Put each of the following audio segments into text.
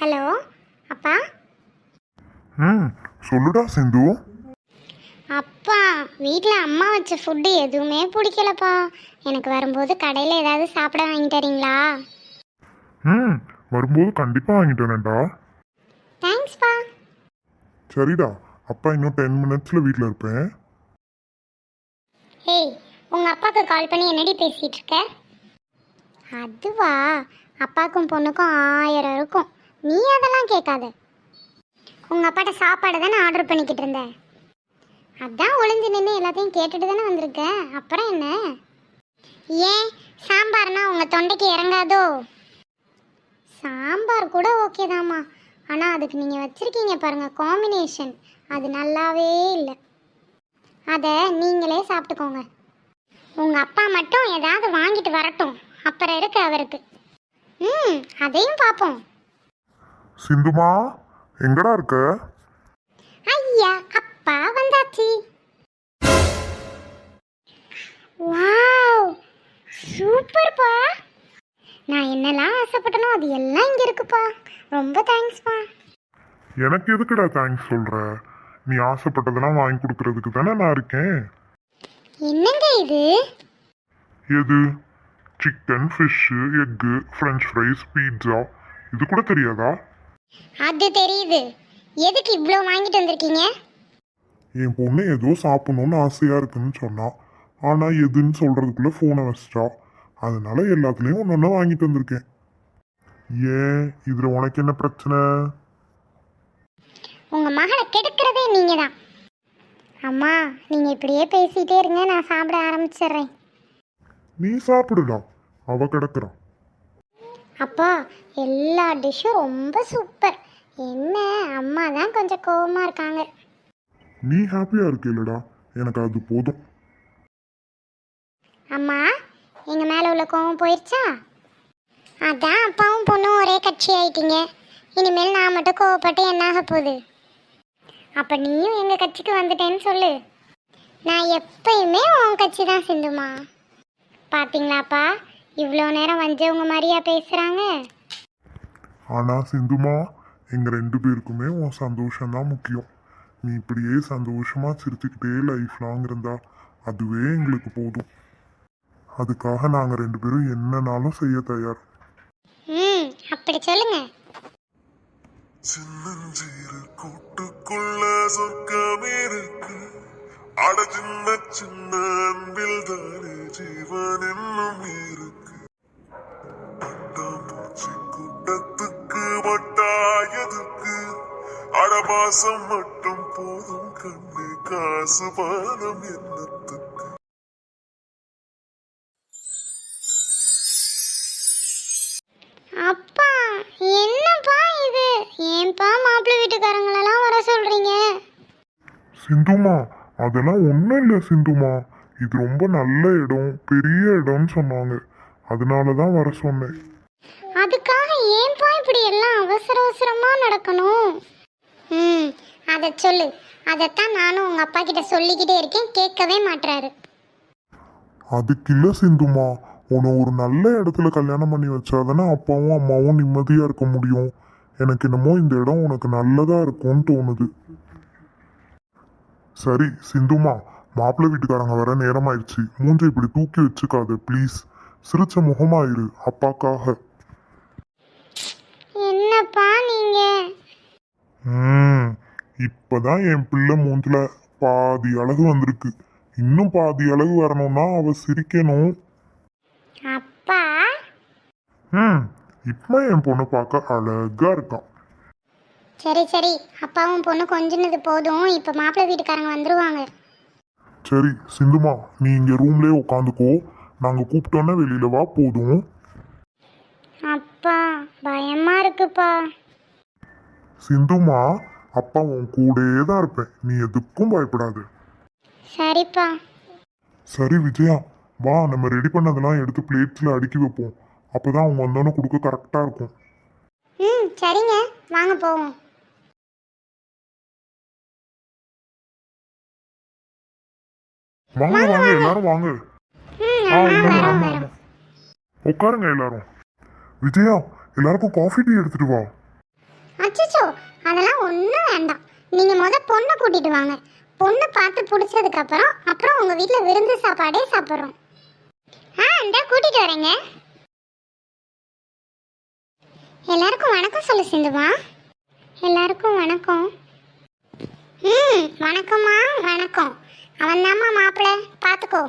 Hello அப்பா. ம் சொல்லுடா சிந்து. அப்பா வீட்டில் அம்மா வச்ச ஃபுட்டு எதுவுமே பிடிக்கலப்பா. எனக்கு வரும்போது கடையில் ஏதாவது சாப்பிட வாங்கி தரீங்களா? ம் வரும்போது கண்டிப்பாக வாங்கிட்டு வரேன்டா தேங்க்ஸ்ப்பா. சரிடா அப்பா இன்னும் டென் மினிட்ஸில் வீட்டில் இருப்பேன். ஏய் உங்கள் அப்பாவுக்கு கால் பண்ணி என்னடி பேசிகிட்டு இருக்க? அதுவா? அப்பாக்கும் பொண்ணுக்கும் ஆயிரம் இருக்கும். நீ அதெல்லாம் கேட்காத. உங்கள் அப்பாட்ட சாப்பாடு தானே ஆர்டர் பண்ணிக்கிட்டு இருந்தேன் அதான் ஒளிஞ்சு நின்று எல்லாத்தையும் கேட்டுட்டு தானே வந்திருக்க. அப்புறம் என்ன? ஏன்? சாம்பார்னா உங்கள் தொண்டைக்கு இறங்காதோ? சாம்பார் கூட ஓகே தாம்மா. ஆனால் அதுக்கு நீங்கள் வச்சுருக்கீங்க பாருங்கள் காம்பினேஷன் அது நல்லாவே இல்லை. அதை நீங்களே சாப்பிட்டுக்கோங்க. உங்கள் அப்பா மட்டும் ஏதாவது வாங்கிட்டு வரட்டும். அப்புறம் இருக்கு அவருக்கு. ம் அதையும் பார்ப்போம். சிந்துமா எங்கடா இருக்க? ஐயா அப்பா வந்தாச்சு. வாவ் சூப்பர்ப்பா. நான் என்னெல்லாம் ஆசைப்பட்டனோ அது எல்லாம் இங்கே இருக்குப்பா. ரொம்ப தேங்க்ஸ்ப்பா. எனக்கு எதுக்குடா தேங்க்ஸ் சொல்கிற நீ ஆசைப்பட்டதெல்லாம் வாங்கி கொடுக்கறதுக்கு தானே நான் இருக்கேன். என்னங்க இது? எது? Chicken fish egg French fries pizza இது கூட தெரியாதா? அது தெரியுது. எதுக்கு இவ்வளோ வாங்கிட்டு வந்திருக்கீங்க? என் பொண்ணு ஏதோ சாப்பிடணும்னு ஆசையாக இருக்குன்னு சொன்னா. ஆனால் எதுன்னு சொல்கிறதுக்குள்ளே ஃபோனை வச்சிட்டா. அதனால எல்லாத்துலேயும் ஒன்று ஒன்று வாங்கிட்டு வந்திருக்கேன். ஏன்? இதில் உனக்கு என்ன பிரச்சனை? உங்கள் மகளை கெடுக்கிறதே நீங்கள் தான் அம்மா நீங்கள் இப்படியே பேசிகிட்டே இருங்க நான் சாப்பிட ஆரம்பிச்சிடுறேன். நீ சாப்பிடுடா அவ கிடக்குறான் அப்பா எல்லா டிஷ்ஷும் ரொம்ப சூப்பர். என்ன அம்மா தான் கொஞ்சம் கோவமாக இருக்காங்க. நீ ஹாப்பியாக இருக்கேலடா எனக்கு அது போதும். அம்மா எங்கள் மேலே உள்ள கோவம் போயிடுச்சா அதான் அப்பாவும் பொண்ணும் ஒரே கட்சி ஆயிட்டீங்க. இனிமேல் நான் மட்டும் கோவப்பட்டு என்னாக போகுது? அப்போ நீயும் எங்கள் கட்சிக்கு வந்துட்டேன்னு சொல்லு. நான் எப்பயுமே உன் கட்சி தான் சிந்துமா. பார்த்தீங்களாப்பா இவ்வளோ நேரம் வந்தவங்க மாதிரியா பேசுகிறாங்க ஆனால் சிந்துமா எங்கள் ரெண்டு பேருக்குமே உன் சந்தோஷம் தான் முக்கியம். நீ இப்படியே சந்தோஷமாக சிரிச்சுக்கிட்டே லைஃப் லாங் இருந்தா அதுவே எங்களுக்கு போதும். அதுக்காக நாங்கள் ரெண்டு பேரும் என்னனாலும் செய்ய தயார். ம் அப்படி சொல்லுங்க. சின்னஞ்சீரு கூட்டுக்குள்ள சொர்க்கம் இருக்கு. அட சின்ன சின்ன அன்பில் தானே ஜீவன் அடபாசம் மட்டும் போதும் கண்ணு. காசு பானம் என்னத்துக்கு? அப்பா என்னப்பா இது? ஏன்பா மாப்பிள்ளை வீட்டுக்காரங்களெல்லாம் வர சொல்றீங்க? சிந்துமா அதெல்லாம் ஒன்றும் இல்லை சிந்துமா. இது ரொம்ப நல்ல இடம் பெரிய இடம்னு சொன்னாங்க. அதனால தான் வர சொன்னேன். அதுக்காக ஏன்பா இப்படி எல்லாம் அவசர அவசரமா நடக்கணும்? ம் அதை சொல்லு. அதைத்தான் நானும் உங்க அப்பா கிட்ட சொல்லிக்கிட்டே இருக்கேன். கேட்கவே மாட்றாரு. அதுக்கு இல்லை சிந்துமா. உன்னை ஒரு நல்ல இடத்துல கல்யாணம் பண்ணி வச்சாதானே அப்பாவும் அம்மாவும் நிம்மதியாக இருக்க முடியும். எனக்கு என்னமோ இந்த இடம் உனக்கு நல்லதாக இருக்கும்னு தோணுது. சரி சிந்துமா மாப்பிள்ளை வீட்டுக்காரங்க வர நேரமாயிடுச்சு மூஞ்சை இப்படி தூக்கி வச்சுக்காத ப்ளீஸ் சிரிச்ச முகமாயிரு அப்பாக்காக. என்னப்பா நீங்க? ம். இப்பதான் என் பிள்ளை மூஞ்சில பாதி அழகு வந்திருக்கு. இன்னும் பாதி அழகு வரணும்னா அவ சிரிக்கணும். அப்பா. ம். இப்போ என் பொண்ணு பார்க்க அழகா இருக்கான் சரி சரி. அப்பாவும் பொண்ணு கொஞ்சினது போதும். இப்போ மாப்பிள்ளை வீட்டுக்காரங்க வந்துருவாங்க. சரி சிந்துமா நீ இங்க ரூம்லயே உட்காந்துக்கோ நாங்க கூப்பிட்டோன்னே வெளியில வா போதும். அப்பா பயமா இருக்குப்பா. சிந்துமா அப்பா உன் கூடயே தான் இருப்பேன். நீ எதுக்கும் பயப்படாத. சரிப்பா. சரி விஜயா. வா நம்ம ரெடி பண்ணதெல்லாம் எடுத்து பிளேட்ஸ்ல அடுக்கி வைப்போம். அப்பதான் அவங்க வந்தோன்னே கொடுக்க கரெக்டா இருக்கும். ம் சரிங்க. வாங்க போவோம். வாங்க வாங்க எல்லாரும் வாங்க. ஆ ஆமா, ஆமா. உட்காருங்க எல்லாரும். விஜயா எல்லாருக்கும் காஃபி டீ எடுத்துட்டு வா. சோ அதெல்லாம் ஒன்றும் வேண்டாம். நீங்கள் முத பொண்ணை கூட்டிட்டு வாங்க. பொண்ணை பார்த்து பிடிச்சதுக்கப்புறம் அப்புறம் உங்கள் வீட்டில் விருந்து சாப்பாடே சாப்பிட்றோம். ஆ இந்த கூட்டிட்டு வரேங்க. எல்லாருக்கும் வணக்கம் சொல்லு சிந்துமா. எல்லாருக்கும் வணக்கம். ம் வணக்கம்மா வணக்கம். அவன் தாம்மா மாப்பிள்ளை பார்த்துக்கோ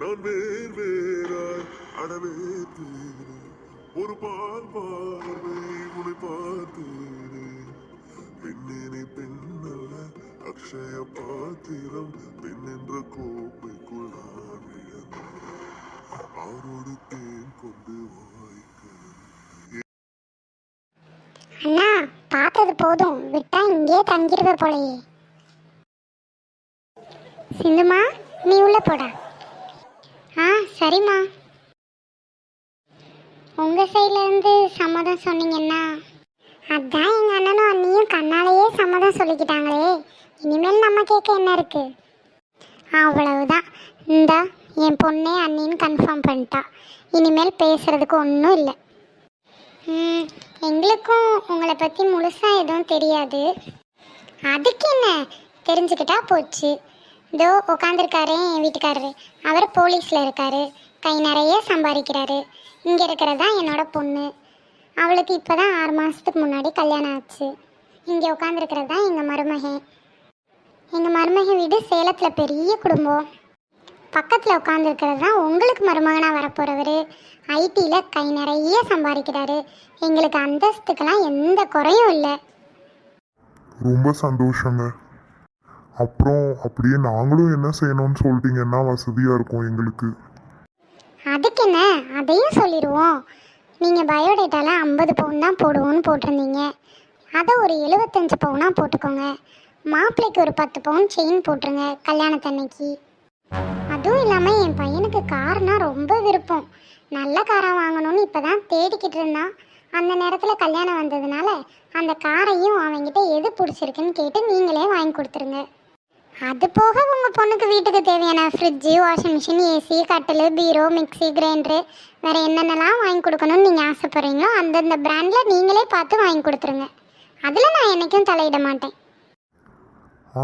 நான் வேர் வேறாய் அடவேற்று ஒரு பால் பார்வை உனை பார்த்தேனே. பெண்ணினை பெண்ணல்ல அக்ஷய பாத்திரம் பெண் என்ற கோப்பைக்குள் நான் விழுந்தேன். ஆரோடு தேன் கொண்டு வாய்க்க அண்ணா பார்த்தது போதும். விட்டா இங்கே தங்கிடுவ போலயே. சிந்துமா நீ உள்ள போடா. ஆ சரிம்மா. உங்க சைட்ல இருந்து சம்மதம் சொன்னீங்கன்னா அதான் எங்க அண்ணனும் அண்ணியும் கண்ணாலேயே சம்மதம் சொல்லிக்கிட்டாங்களே. இனிமேல் நம்ம கேட்க என்ன இருக்கு? அவ்வளவுதான். இந்தா என் பொண்ணே அண்ணின்னு கன்ஃபார்ம் பண்ணிட்டா. இனிமேல் பேசுறதுக்கு ஒன்றும் இல்லை. ம், எங்களுக்கும் உங்களை பற்றி முழுசாக எதுவும் தெரியாது. அதுக்கு என்ன? தெரிஞ்சுக்கிட்டா போச்சு. இதோ உட்காந்துருக்காரு என் வீட்டுக்காரரு. அவர் போலீஸில் இருக்காரு. கை நிறைய சம்பாதிக்கிறாரு. இங்கே இருக்கிறது தான் என்னோட பொண்ணு. அவளுக்கு இப்போ தான் ஆறு மாதத்துக்கு முன்னாடி கல்யாணம் ஆச்சு. இங்கே உட்காந்துருக்கிறது தான் எங்கள் மருமகன். எங்கள் மருமகன் வீடு சேலத்தில் பெரிய குடும்பம். பக்கத்தில் உட்காந்துருக்கிறது தான் உங்களுக்கு மருமகனாக வரப்போகிறவர் ஐடியில் கை நிறைய சம்பாதிக்கிறாரு. எங்களுக்கு அந்தஸ்துக்கெல்லாம் எந்த குறையும் இல்லை. ரொம்ப சந்தோஷங்க. அப்புறம் அப்படியே நாங்களும் என்ன செய்யணும்னு சொல்லிட்டீங்கன்னா வசதியாக இருக்கும் எங்களுக்கு. அதுக்கு என்ன? அதையும் சொல்லிடுவோம் நீங்கள் பயோடேட்டாவில் ஐம்பது பவுன் தான் போடுவோன்னு போட்டிருந்தீங்க. அதை ஒரு எழுபத்தஞ்சு பவுனாக போட்டுக்கோங்க. மாப்பிள்ளைக்கு ஒரு பத்து பவுன் செயின் போட்டுருங்க கல்யாணத்தன்னைக்கு அதுவும் இல்லாமல் என் பையனுக்கு கார்னால் ரொம்ப விருப்பம். நல்ல காராக வாங்கணும்னு இப்போ தான் தேடிக்கிட்டு இருந்தான். அந்த நேரத்தில் கல்யாணம் வந்ததுனால அந்த காரையும் அவங்ககிட்ட எது பிடிச்சிருக்குன்னு கேட்டு நீங்களே வாங்கி கொடுத்துருங்க. அது போக உங்கள் பொண்ணுக்கு வீட்டுக்கு தேவையான ஃப்ரிட்ஜு வாஷிங் மிஷின் ஏசி கட்டில் பீரோ மிக்ஸி கிரைண்டரு வேறு என்னென்னலாம் வாங்கி கொடுக்கணும்னு நீங்கள் ஆசைப்பட்றீங்களோ அந்தந்த பிராண்டில் நீங்களே பார்த்து வாங்கி கொடுத்துருங்க. அதில் நான் என்றைக்கும் தலையிட மாட்டேன்.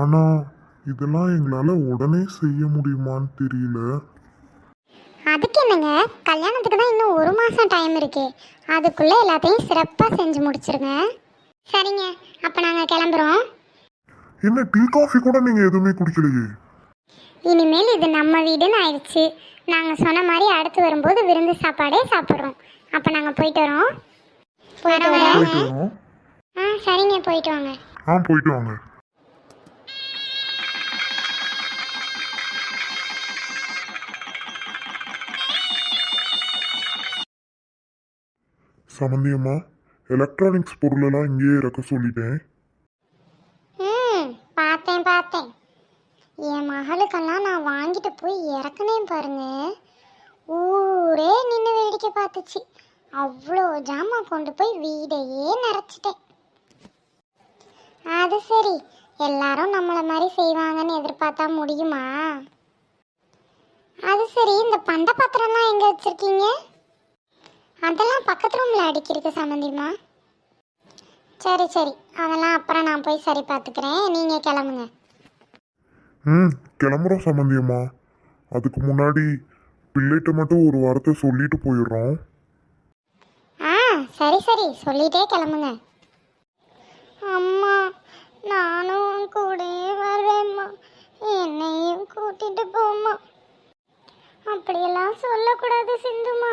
ஆனால் இதெல்லாம் எங்களால் உடனே செய்ய முடியுமான்னு தெரியல. அதுக்கு என்னங்க? கல்யாணத்துக்கு தான் இன்னும் ஒரு மாதம் டைம் இருக்கு. அதுக்குள்ளே எல்லாத்தையும் சிறப்பாக செஞ்சு முடிச்சிருங்க. சரிங்க. அப்போ நாங்கள் கிளம்புறோம். என்ன டீ காஃபி கூட நீங்கள் எதுவுமே குடிக்கலையே? இனிமேல் இது நம்ம வீடுன்னு ஆயிடுச்சு. நாங்கள் சொன்ன மாதிரி அடுத்து வரும்போது விருந்து சாப்பாடே சாப்பிட்றோம். அப்போ நாங்கள் போயிட்டு வரோம். போயிட்டு போயிட்டு வரோம். வரோம். ஆ சரிங்க போயிட்டு வாங்க. ஆ போயிட்டு வாங்க. சமந்தியம்மா எலக்ட்ரானிக்ஸ் பொருளெல்லாம் இங்கேயே இறக்க சொல்லிட்டேன். பார்த்தேன். பார்த்தேன் என் மகளுக்கெல்லாம் நான் வாங்கிட்டு போய் இறக்குனேன் பாருங்க. ஊரே நின்று வேடிக்கை பார்த்துச்சு. அவ்வளோ ஜாமான் கொண்டு போய் வீடையே நிறச்சிட்டேன் அது சரி எல்லாரும் நம்மளை மாதிரி செய்வாங்கன்னு எதிர்பார்த்தா முடியுமா? அது சரி இந்த பண்ட பாத்திரம்லாம் எங்கே வச்சுருக்கீங்க? அதெல்லாம் பக்கத்து ரூமில் அடிக்கிருக்கு சம்மந்திமா சரி சரி. அதெல்லாம் அப்புறம் நான் போய் சரி பார்த்துக்கிறேன். நீங்கள் கிளம்புங்க. ம் கிளம்புறோம் சம்மந்தியம்மா அதுக்கு முன்னாடி பிள்ளைகிட்ட மட்டும் ஒரு வார்த்தை சொல்லிட்டு போயிடுறோம். ஆ சரி சரி. சொல்லிட்டே கிளம்புங்க. அம்மா நானும் கூடயே வரேம்மா. என்னையும் கூட்டிட்டு போம்மா. அப்படியெல்லாம் சொல்லக்கூடாது சிந்துமா.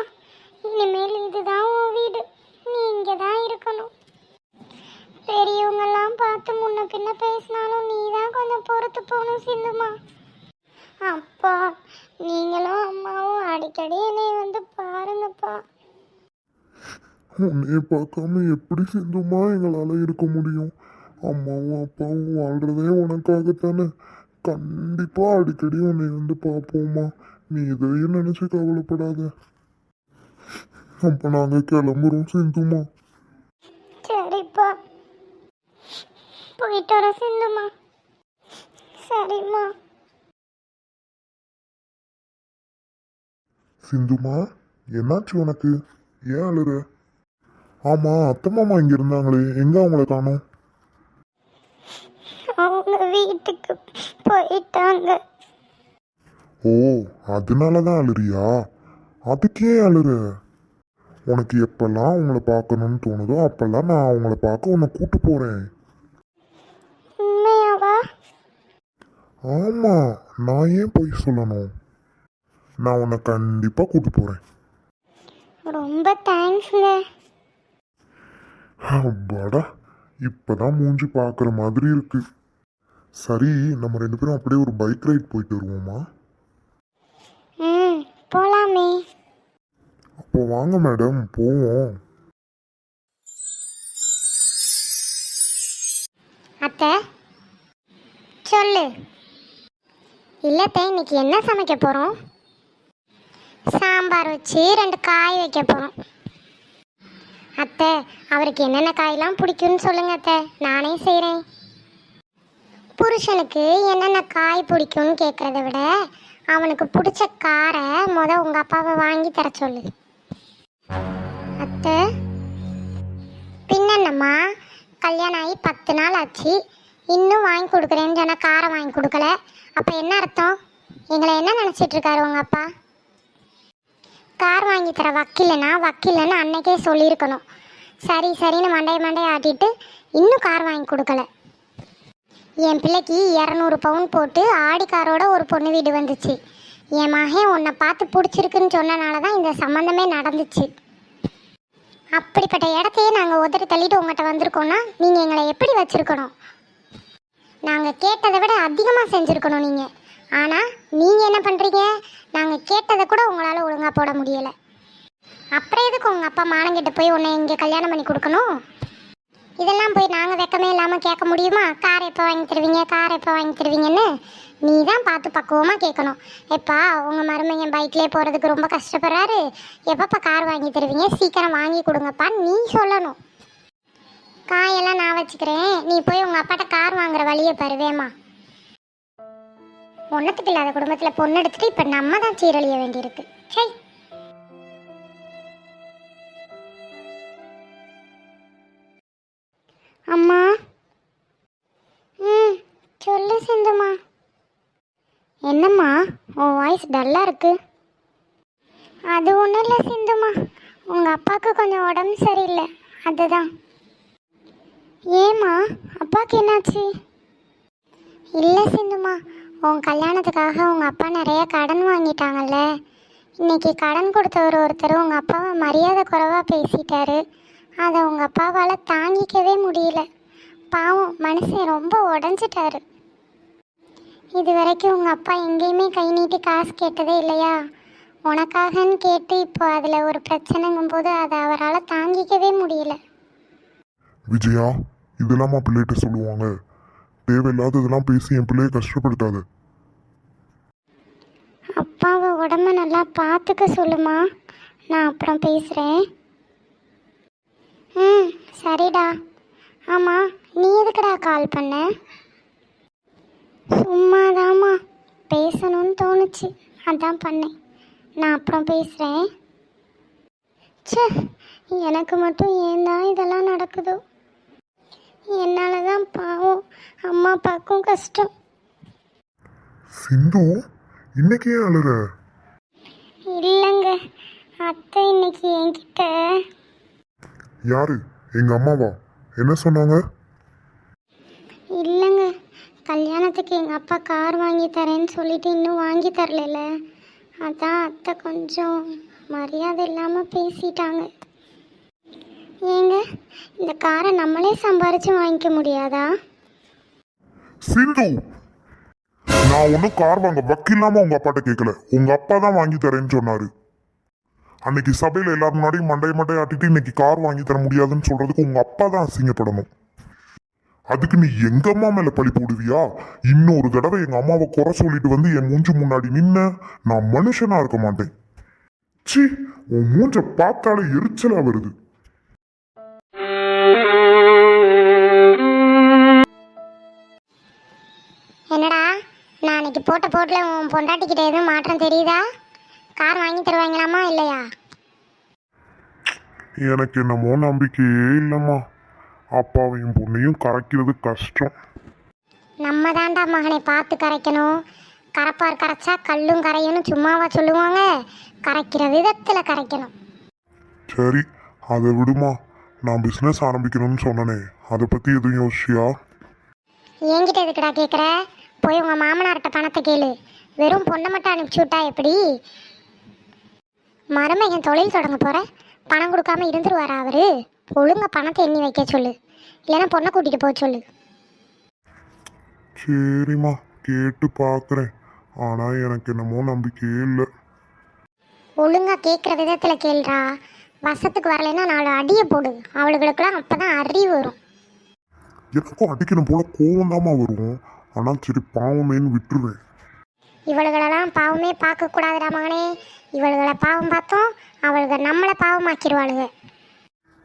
இனிமேல் இதுதான் உன் வீடு. நீ இங்கே தான் இருக்கணும். பெரியவங்கெல்லாம் பார்த்து முன்ன பின்ன பேசினாலும் நீ தான் கொஞ்சம் பொறுத்து போகணும் சிந்துமா. அப்பா நீங்களும் அம்மாவும் அடிக்கடி என்னை வந்து பாருங்கப்பா. உன்னைய பார்க்காம எப்படி சிந்துமா எங்களால் இருக்க முடியும்? அம்மாவும் அப்பாவும் வாழ்றதே உனக்காகத்தானே. கண்டிப்பாக அடிக்கடி உன்னை வந்து பார்ப்போம்மா. நீ இதையும் நினச்சி கவலைப்படாத. அப்போ நாங்கள் கிளம்புறோம் சிந்துமா சரிப்பா போயிட்டு வர சிந்துமா சரிம்மா. சிந்துமா என்னாச்சு உனக்கு? ஏன் அழுற? ஆமாம் அத்தை மாமா இங்கே இருந்தாங்களே எங்கே அவங்கள காணோம்? அவங்க வீட்டுக்கு போயிட்டாங்க. ஓ அதனால தான் அழுறியா? அதுக்கே அழுற? உனக்கு எப்பெல்லாம் உங்களை பார்க்கணும்னு தோணுதோ அப்பெல்லாம் நான் அவங்கள பார்க்க உன்னை கூட்டு போகிறேன் ஆமாம் நான் ஏன் போய் சொல்லணும்? நான் உன்னை கண்டிப்பாக கூட்டு போகிறேன் ரொம்ப தேங்க்ஸுங்க அப்பாடா இப்பதான் மூஞ்சி பார்க்குற மாதிரி இருக்கு. சரி நம்ம ரெண்டு பேரும் அப்படியே ஒரு பைக் ரைட் போயிட்டு வருவோமா? ம் போலாமே. அப்போ வாங்க மேடம் போவோம். அத்தை சொல்லு. இல்லத்தை இன்னைக்கு என்ன சமைக்க போகிறோம் சாம்பார் வச்சு ரெண்டு காய் வைக்க போகிறோம் அத்தை அவருக்கு என்னென்ன காயெல்லாம் பிடிக்கும்னு சொல்லுங்க அத்தை. நானே செய்கிறேன் புருஷனுக்கு என்னென்ன காய் பிடிக்கும்னு கேட்குறத விட அவனுக்கு பிடிச்ச காரை முத உங்கள் அப்பாவை வாங்கி தர சொல்லு. அத்தை பின்னம்மா கல்யாணம் ஆகி பத்து நாள் ஆச்சு. இன்னும் வாங்கி கொடுக்குறேன்னு சொன்னால் காரை வாங்கி கொடுக்கல. அப்போ என்ன அர்த்தம்? எங்களை என்ன நினச்சிட்டு இருக்காரு உங்கள் அப்பா? கார் வாங்கி தர வக்கில்லைன்னா வக்கில்லைன்னு அன்னைக்கே சொல்லியிருக்கணும். சரி சரின்னு மண்டைய மண்டைய ஆட்டிட்டு இன்னும் கார் வாங்கி கொடுக்கல. என் பிள்ளைக்கு இரநூறு பவுன் போட்டு ஆடி காரோட ஒரு பொண்ணு வீடு வந்துச்சு. என் மகன் உன்னை பார்த்து பிடிச்சிருக்குன்னு சொன்னனால தான் இந்த சம்மந்தமே நடந்துச்சு. அப்படிப்பட்ட இடத்தையே நாங்கள் உதறி தள்ளிட்டு உங்கள்கிட்ட வந்திருக்கோம்னா நீங்கள் எங்களை எப்படி வச்சுருக்கணும்? நாங்கள் கேட்டதை விட அதிகமாக செஞ்சுருக்கணும் நீங்கள் ஆனால் நீங்கள் என்ன பண்ணுறீங்க நாங்கள் கேட்டதை கூட உங்களால் ஒழுங்காக போட முடியலை. அப்புறம் எதுக்கு உங்கள் அப்பா மானங்கிட்ட போய் உன்னை இங்கே கல்யாணம் பண்ணி கொடுக்கணும்? இதெல்லாம் போய் நாங்கள் வெக்கமே இல்லாமல் கேட்க முடியுமா? கார் எப்போ வாங்கி தருவீங்க? கார் எப்போ வாங்கி தருவீங்கன்னு நீ தான் பார்த்து பக்குவமாக கேட்கணும். எப்பா உங்கள் மருமையன் பைக்லேயே போகிறதுக்கு ரொம்ப கஷ்டப்படுறாரு. எப்பப்பா கார் வாங்கி தருவீங்க? சீக்கிரம் வாங்கி கொடுங்கப்பான்னு நீ சொல்லணும். காயெல்லாம் நான் வச்சுக்கிறேன். நீ போய் உங்கள் அப்பாட்ட கார் வாங்குற வழியை பருவேமா ஒன்றத்துக்கு இல்லாத குடும்பத்தில் பொண்ணு எடுத்துட்டு இப்போ நம்ம தான் சீரழிய வேண்டியிருக்கு. சரி அம்மா. ம் சொல்லு சிந்துமா. என்னம்மா உன் வாய்ஸ் டல்லாக இருக்கு. அது ஒன்றும் இல்லை சிந்துமா. உங்கள் அப்பாவுக்கு கொஞ்சம் உடம்பு சரியில்லை. அதுதான். ஏம்மா? அப்பாவுக்கு என்னாச்சு? இல்லை சிந்துமா. உன் கல்யாணத்துக்காக உங்கள் அப்பா நிறைய கடன் வாங்கிட்டாங்கல்ல. இன்னைக்கு கடன் கொடுத்தவர் ஒருத்தர் உங்கள் அப்பாவை மரியாதை குறைவாக பேசிட்டாரு. அதை உங்கள் அப்பாவால் தாங்கிக்கவே முடியல. பாவம் மனுஷன் ரொம்ப உடஞ்சிட்டாரு. இது வரைக்கும் உங்கள் அப்பா எங்கேயுமே கை நீட்டி காசு கேட்டதே இல்லையா? உனக்காகன்னு கேட்டு இப்போ அதில் ஒரு பிரச்சனைங்கும் போது அதை அவரால் தாங்கிக்கவே முடியல. விஜயா இதெல்லாமா பிள்ளைகிட்ட சொல்லுவாங்க? தேவையில்லாததெல்லாம் பேசி என் பிள்ளைய கஷ்டப்படுத்தாத. அப்பாவை உடம்ப நல்லா பார்த்துக்க சொல்லுமா. நான் அப்புறம் பேசுகிறேன் ம் சரிடா. ஆமாம் நீ எதுக்குடா கால் பண்ண? சும்மாதாம்மா. பேசணும்னு தோணுச்சு. அதான் பண்ணேன். நான் அப்புறம் பேசுகிறேன் ச்சே எனக்கு மட்டும் ஏன் தான் இதெல்லாம் நடக்குதோ? என்னால் தான் பாவம். அம்மா அப்பாவுக்கும் கஷ்டம். சிந்து இன்னைக்கு ஏன் அழுற? இல்லைங்க. அத்தை இன்னைக்கு என்கிட்ட யாரு? எங்க அம்மாவா? என்ன சொன்னாங்க? இல்லைங்க. கல்யாணத்துக்கு எங்கள் அப்பா கார் வாங்கி தரேன்னு சொல்லிட்டு இன்னும் வாங்கி தரல அதான் அத்தை கொஞ்சம் மரியாதை இல்லாமல் பேசிட்டாங்க. ஏங்க இந்த காரை நம்மளே சம்பாரிச்சு வாங்கிக்க முடியாதா? சிந்து நான் ஒன்றும் கார் வாங்க வக்கில்லாம உங்க அப்பாட்ட கேட்கல உங்க அப்பா தான் வாங்கி தரேன்னு சொன்னாரு. அன்னைக்கு சபையில எல்லாரும் முன்னாடியும் மண்டை மண்டை ஆட்டிட்டு இன்னைக்கு கார் வாங்கி தர முடியாதுன்னு சொல்றதுக்கு உங்க அப்பா தான் அசிங்கப்படணும். அதுக்கு நீ எங்க அம்மா மேல பழி போடுவியா? இன்னொரு தடவை எங்க அம்மாவை குறை சொல்லிட்டு வந்து என் மூஞ்சி முன்னாடி நின்ன நான் மனுஷனா இருக்க மாட்டேன். சி உன் மூஞ்ச பார்த்தாலே எரிச்சலா வருது. நான் அன்னைக்கு போட்ட போட்டில் உன் பொண்டாட்டிக்கிட்ட எதுவும் மாற்றம் தெரியுதா? கார் வாங்கி தருவாங்களாமா இல்லையா? எனக்கு என்னமோ நம்பிக்கையே இல்லைம்மா. அப்பாவையும் பொண்ணையும் கரைக்கிறது கஷ்டம். நம்ம தாண்டா மகனை பார்த்து கரைக்கணும். கரைப்பார் கரைச்சா கல்லும் கரையும்னு சும்மாவா சொல்லுவாங்க. கரைக்கிற விதத்தில் கரைக்கணும். சரி அதை விடுமா. நான் பிஸ்னஸ் ஆரம்பிக்கணும்னு சொன்னனே. அதை பற்றி எதுவும் யோசிச்சியா? என்கிட்ட எதுக்குடா கேட்குற போய் உங்கள் மாமனார்கிட்ட பணத்தை கேளு. வெறும் பொண்ணை மட்டும் அனுப்பிச்சி விட்டா எப்படி? மருமகன் தொழில் தொடங்க போற. பணம் கொடுக்காம இருந்துருவாரா அவரு? ஒழுங்கா பணத்தை எண்ணி வைக்க சொல்லு. இல்லைன்னா பொண்ணை கூட்டிகிட்டு போக சொல்லு. சரிம்மா கேட்டு பார்க்குறேன் ஆனால் எனக்கு என்னமோ நம்பிக்கையே இல்லை. ஒழுங்கா கேட்குற விதத்தில் கேளுடா வசத்துக்கு வரலைன்னா நாலு அடியை போடு. அவளுகளுக்கெல்லாம் அப்போ தான் அறிவு வரும். எனக்கும் அடிக்கணும் போல கோவம் வரும். ஆனால் சரி பாவமேன்னு விட்டுருவேன். இவளுகளெல்லாம் பாவமே பார்க்கக்கூடாதுடா மகனே. இவளுகளை பாவம் பார்த்தோம் அவளுக நம்மளை பாவமாக்கிடுவாளுங்க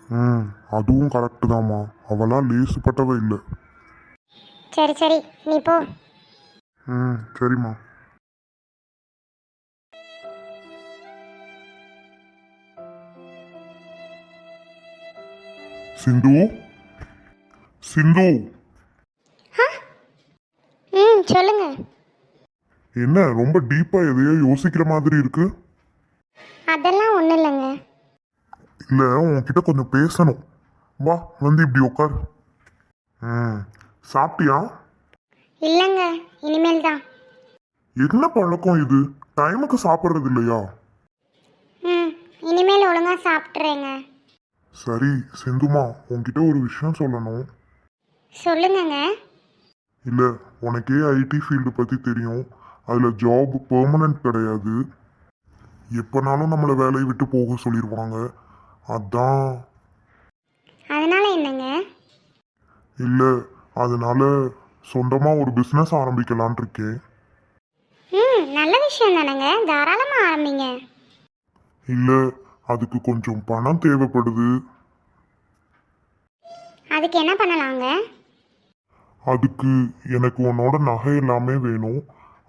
ம் அதுவும் கரெக்டு தாம்மா. அவளாம் லேசுப்பட்டவ இல்லை. சரி சரி நீ போ. ம் சரிம்மா. சிந்து. சிந்து. சொல்லுங்க. என்ன ரொம்ப டீப்பா எதையோ யோசிக்கிற மாதிரி இருக்கு? அதெல்லாம் ஒன்றும் இல்லைங்க. இல்ல உன்கிட்ட கொஞ்சம் பேசணும். வா வந்து இப்படி உட்கார் ம் சாப்பிட்டியா? இல்லைங்க இனிமேல் தான். என்ன பழக்கம் இது? டைமுக்கு சாப்பிட்றது இல்லையா? ம் இனிமேல் ஒழுங்காக சாப்பிட்றேங்க சரி சிந்துமா உன்கிட்ட ஒரு விஷயம் சொல்லணும். சொல்லுங்கங்க. இல்லை உனக்கே ஐடி ஃபீல்டு பற்றி தெரியும். அதில் ஜாப் பெர்மனன்ட் கிடையாது. எப்போனாலும் நம்மளை வேலையை விட்டு போக சொல்லிடுவாங்க அதான். அதனால என்னங்க? இல்லை அதனால சொந்தமாக ஒரு பிஸ்னஸ் ஆரம்பிக்கலான் இருக்கேன். ம் நல்ல விஷயம் தானேங்க. தாராளமாக ஆரம்பிங்க. இல்லை அதுக்கு கொஞ்சம் பணம் தேவைப்படுது. அதுக்கு என்ன பண்ணலாங்க? அதுக்கு எனக்கு உன்னோட நகை எல்லாமே வேணும்.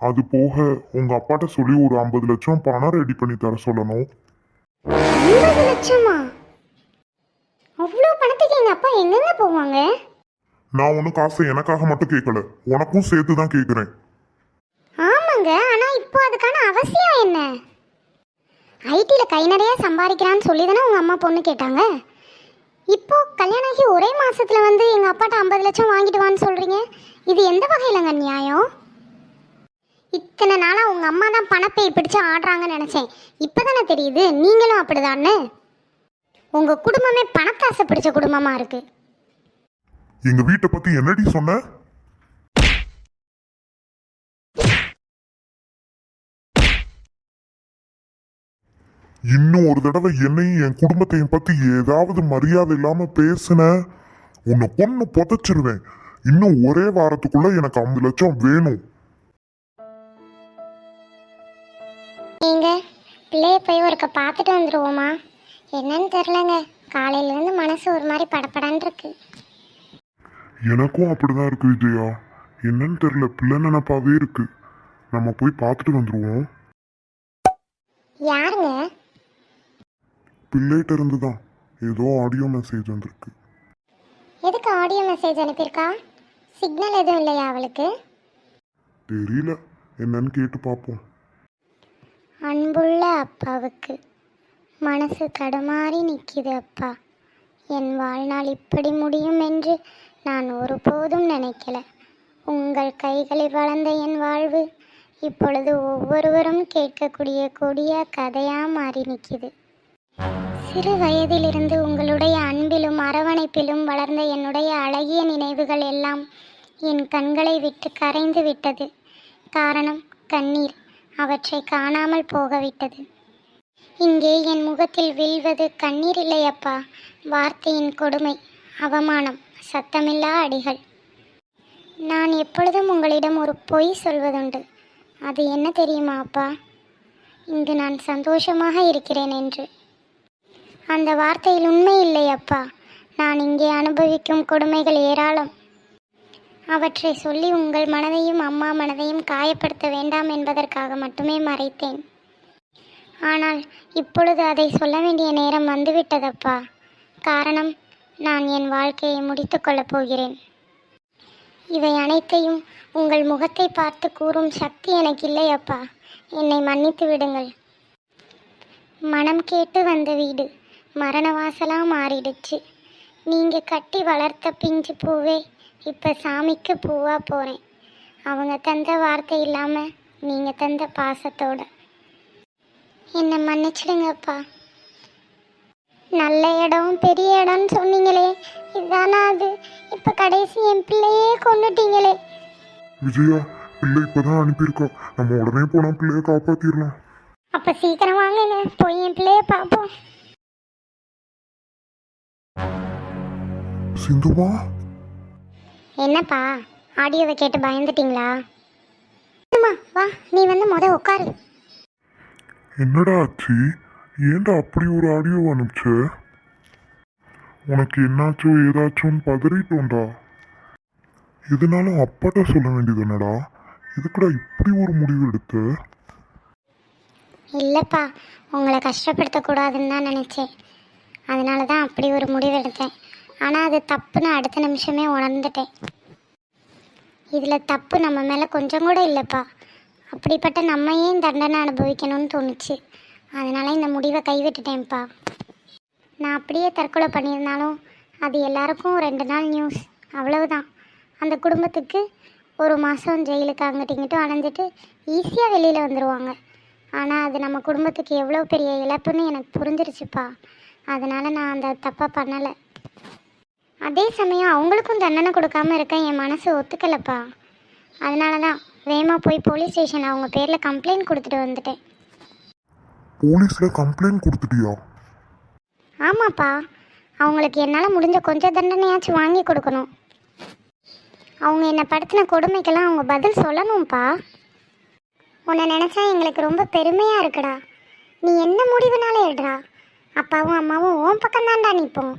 அது போக உங்கள் அப்பாட்ட சொல்லி ஒரு ஐம்பது லட்சம் பணம் ரெடி பண்ணி தர சொல்லணும். ஐம்பது லட்சமா? அவ்வளோ பணத்துக்கு எங்கள் அப்பா எங்கெங்க போவாங்க? நான் ஒன்றும் காசை எனக்காக மட்டும் கேட்கல. உனக்கும் சேர்த்து தான் கேட்குறேன். ஆமாங்க ஆனால் இப்போ அதுக்கான அவசியம் என்ன? ஐடியில் கை நிறைய சம்பாதிக்கிறான்னு சொல்லி தானே உங்கள் அம்மா பொண்ணு கேட்டாங்க? இப்போ கல்யாணம் ஆகி ஒரே மாசத்துல வந்து எங்கள் அப்பாட்ட ஐம்பது லட்சம் வாங்கிட்டு வான்னு சொல்கிறீங்க இது எந்த வகையிலங்க நியாயம்? இத்தனை நாளாக உங்கள் அம்மா தான் பணப்பை பிடிச்சு ஆடுறாங்கன்னு நினச்சேன். இப்போ தானே தெரியுது நீங்களும் அப்படிதான்னு. உங்கள் குடும்பமே பணத்தாசை பிடிச்ச குடும்பமாக இருக்குது எங்க வீட்டை பத்தி என்னடி சொன்ன? இன்னும் ஒரு தடவை என்னையும் என் குடும்பத்தையும் பத்தி ஏதாவது மரியாதை இல்லாம பேசுன? உன்னை பொண்ணு புதைச்சிருவேன். இன்னும் ஒரே வாரத்துக்குள்ள எனக்கு ஐம்பது லட்சம் வேணும். நீங்க பிள்ளைய போய் ஒருக்க பார்த்துட்டு வந்துருவோமா? என்னன்னு தெரிலங்க காலையிலேருந்து மனசு ஒரு மாதிரி படபடன்னு இருக்கு. எனக்கும் அப்படிதான் இருக்கு விஜயா. என்னன்னு தெரியல பிள்ளை நினப்பாவே இருக்கு. நம்ம போய் பார்த்துட்டு வந்துருவோம். யாருங்க? பிள்ளைகிட்ட இருந்து தான் ஏதோ ஆடியோ மெசேஜ் வந்திருக்கு. எதுக்கு ஆடியோ மெசேஜ் அனுப்பியிருக்கா? சிக்னல் எதுவும் இல்லையா அவளுக்கு? தெரியல. என்னன்னு கேட்டு பார்ப்போம். அன்புள்ள அப்பாவுக்கு மனசு தடுமாறி நிற்கிது அப்பா. என் வாழ்நாள் இப்படி முடியும் என்று நான் ஒருபோதும் நினைக்கல. உங்கள் கைகளில் வளர்ந்த என் வாழ்வு இப்பொழுது ஒவ்வொருவரும் கேட்கக்கூடிய கொடிய கதையாக மாறி நிற்கிது சிறு வயதிலிருந்து உங்களுடைய அன்பிலும் அரவணைப்பிலும் வளர்ந்த என்னுடைய அழகிய நினைவுகள் எல்லாம் என் கண்களை விட்டு கரைந்து விட்டது. காரணம் கண்ணீர். அவற்றை காணாமல் போகவிட்டது. இங்கே என் முகத்தில் வீழ்வது கண்ணீர் இல்லையப்பா. வார்த்தையின் கொடுமை அவமானம் சத்தமில்லா அடிகள். நான் எப்பொழுதும் உங்களிடம் ஒரு பொய் சொல்வதுண்டு. அது என்ன தெரியுமா அப்பா? இங்கு நான் சந்தோஷமாக இருக்கிறேன் என்று. அந்த வார்த்தையில் உண்மை இல்லை அப்பா. நான் இங்கே அனுபவிக்கும் கொடுமைகள் ஏராளம். அவற்றை சொல்லி உங்கள் மனதையும் அம்மா மனதையும் காயப்படுத்த வேண்டாம் என்பதற்காக மட்டுமே மறைத்தேன். ஆனால் இப்பொழுது அதை சொல்ல வேண்டிய நேரம் வந்துவிட்டதப்பா. காரணம் நான் என் வாழ்க்கையை முடித்து கொள்ளப் போகிறேன். இவை அனைத்தையும் உங்கள் முகத்தை பார்த்து கூறும் சக்தி எனக்கு இல்லை அப்பா. என்னை மன்னித்து விடுங்கள். மனம் கேட்டு வந்த வீடு. மரண வாசலா மாறிடுச்சு. நீங்கள் கட்டி வளர்த்த பிஞ்சு பூவே இப்போ சாமிக்கு பூவா போகிறேன் அவங்க தந்த வார்த்தை இல்லாமல் நீங்கள் தந்த பாசத்தோட. என்னை மன்னிச்சிடுங்கப்பா. நல்ல இடம் பெரிய இடம்னு சொன்னீங்களே. இதுதானா அது? இப்போ கடைசி என் பிள்ளையே கொண்டுட்டீங்களே விஜயா பிள்ளை இப்பதான் அனுப்பியிருக்கோம் நம்ம உடனே போனா பிள்ளைய காப்பாத்திடலாம். அப்போ சீக்கிரம் வாங்குங்க. போய் என் பிள்ளைய பார்ப்போம். சிந்துமா? என்னப்பா ஆடியோவை கேட்டு பயந்துட்டீங்களா? அம்மா வா நீ வந்து முத உட்காரு. என்னடா ஆச்சு? ஏன்டா அப்படி ஒரு ஆடியோ அனுப்பிச்ச? உனக்கு என்னாச்சோ ஏதாச்சோன்னு பதறிட்டோம்டா. இதனாலும் அப்பாட்ட சொல்ல வேண்டியது என்னடா இதுக்குடா இப்படி ஒரு முடிவு எடுத்த? இல்லைப்பா உங்களை கஷ்டப்படுத்தக்கூடாதுன்னு தான் நினச்சேன். அதனால தான் அப்படி ஒரு முடிவு எடுத்தேன். ஆனால் அது தப்புன்னு அடுத்த நிமிஷமே உணர்ந்துட்டேன். இதில் தப்பு நம்ம மேலே கொஞ்சம் கூட இல்லைப்பா. அப்படிப்பட்ட நம்ம ஏன் தண்டனை அனுபவிக்கணும்னு தோணுச்சு. அதனால் இந்த முடிவை கைவிட்டுட்டேன்ப்பா. நான் அப்படியே தற்கொலை பண்ணியிருந்தாலும் அது எல்லாருக்கும் ரெண்டு நாள் நியூஸ் அவ்வளவுதான். அந்த குடும்பத்துக்கு ஒரு மாதம் ஜெயிலுக்கு அங்கிட்டு இங்கிட்டும் அலைஞ்சிட்டு ஈஸியாக வெளியில் வந்துடுவாங்க ஆனால் அது நம்ம குடும்பத்துக்கு எவ்வளோ பெரிய இழப்புன்னு எனக்கு புரிஞ்சிருச்சுப்பா. அதனால் நான் அந்த தப்பை பண்ணலை. அதே சமயம் அவங்களுக்கும் தண்டனை கொடுக்காம இருக்க என் மனசு ஒத்துக்கலப்பா. அதனால தான் வேகமாக போய் போலீஸ் ஸ்டேஷனில் அவங்க பேரில் கம்ப்ளைண்ட் கொடுத்துட்டு வந்துட்டேன். போலீஸ்ல கம்ப்ளைண்ட் கொடுத்துட்டியா? ஆமாப்பா. அவங்களுக்கு என்னால் முடிஞ்ச கொஞ்சம் தண்டனையாச்சும் வாங்கி கொடுக்கணும். அவங்க என்னை படுத்தின கொடுமைக்கெல்லாம் அவங்க பதில் சொல்லணும்ப்பா. உன்னை நினச்சா எங்களுக்கு ரொம்ப பெருமையாக இருக்குடா. நீ என்ன முடிவுனாலும் எடுடா. அப்பாவும் அம்மாவும் ஓன் பக்கம் தான்டா நிற்போம்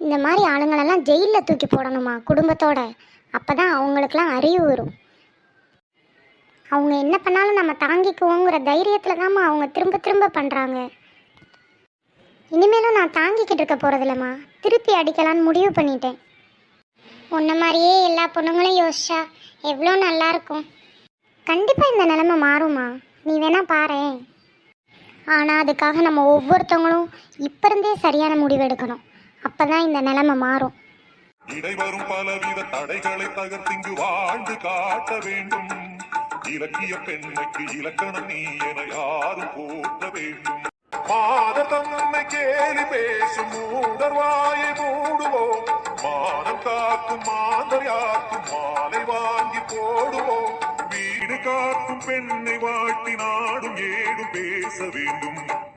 இந்த மாதிரி ஆளுங்களெல்லாம் ஜெயிலில் தூக்கி போடணுமா குடும்பத்தோட? அப்போ தான் அவங்களுக்கெல்லாம் அறிவு வரும். அவங்க என்ன பண்ணாலும் நம்ம தாங்கிக்குவோங்கிற தைரியத்தில் தாம்மா அவங்க திரும்ப திரும்ப பண்ணுறாங்க இனிமேலும் நான் தாங்கிக்கிட்டு இருக்க போகிறதில்லம்மா திருப்பி அடிக்கலான்னு முடிவு பண்ணிட்டேன். உன்ன மாதிரியே எல்லா பொண்ணுங்களும் யோசிச்சா எவ்வளோ நல்லாயிருக்கும் கண்டிப்பாக இந்த நிலமை மாறுமா நீ வேணால் பாரு ஆனால் அதுக்காக நம்ம ஒவ்வொருத்தவங்களும் இப்போருந்தே சரியான முடிவு எடுக்கணும். அப்போ தான் இந்த நிலைமை மாறும். இடைவரும் பலவித தடைகளை தகர்த்திங்கு வாழ்ந்து காட்ட வேண்டும். இலக்கிய பெண்மைக்கு இலக்கணம் நீ என யாரும் போற்ற வேண்டும். மாத தன்னை கேலி பேசும் மூடர் வாயை மூடுவோம். மானம் காக்கும் மாந்தர் யாக்கும் மாலை வாங்கி போடுவோம். வீடு காக்கும் பெண்ணை வாட்டி நாடும் ஏடும் பேச வேண்டும்.